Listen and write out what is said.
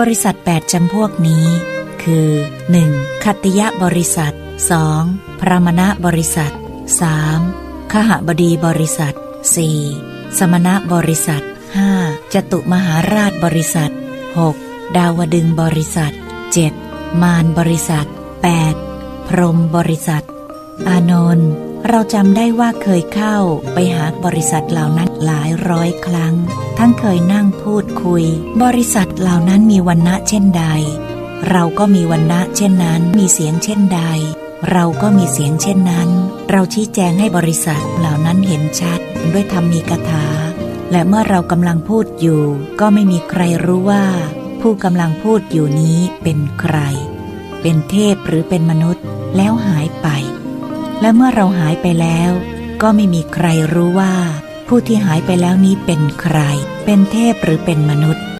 บริษัท 8จำพวกนี้ คือ 1. คัตติยบริษัท 2. พรามณบริษัท 3. ขหบดีบริษัท 4. สมณบริษัท 5. จตุมหาราชบริษัท 6. ดาวดึงบริษัท 7. มารบริษัท 8. พรมบริษัท อานนท์ เราจำได้ว่าเคยเข้าไปหาบริษัทเหล่านั้นหลายร้อยครั้ง ทั้งเคยนั่งพูดคุย บริษัทเหล่านั้นมีวันณะเช่นใด เราก็มีวันณะเช่นนั้น มีเสียงเช่นใด เราก็มีเสียงเช่นนั้น เราชี้แจงให้บริษัทเหล่านั้นเห็นชัด ด้วยธรรมีกถา และเมื่อเรากำลังพูดอยู่ ก็ไม่มีใครรู้ว่า ผู้กำลังพูดอยู่นี้เป็นใคร เป็นเทพหรือเป็นมนุษย์ แล้วหายไป และเมื่อเราหายไปแล้ว ก็ไม่มีใครรู้ว่า ผู้ที่หายไปแล้วนี้เป็นใคร เป็นเทพหรือเป็นมนุษย์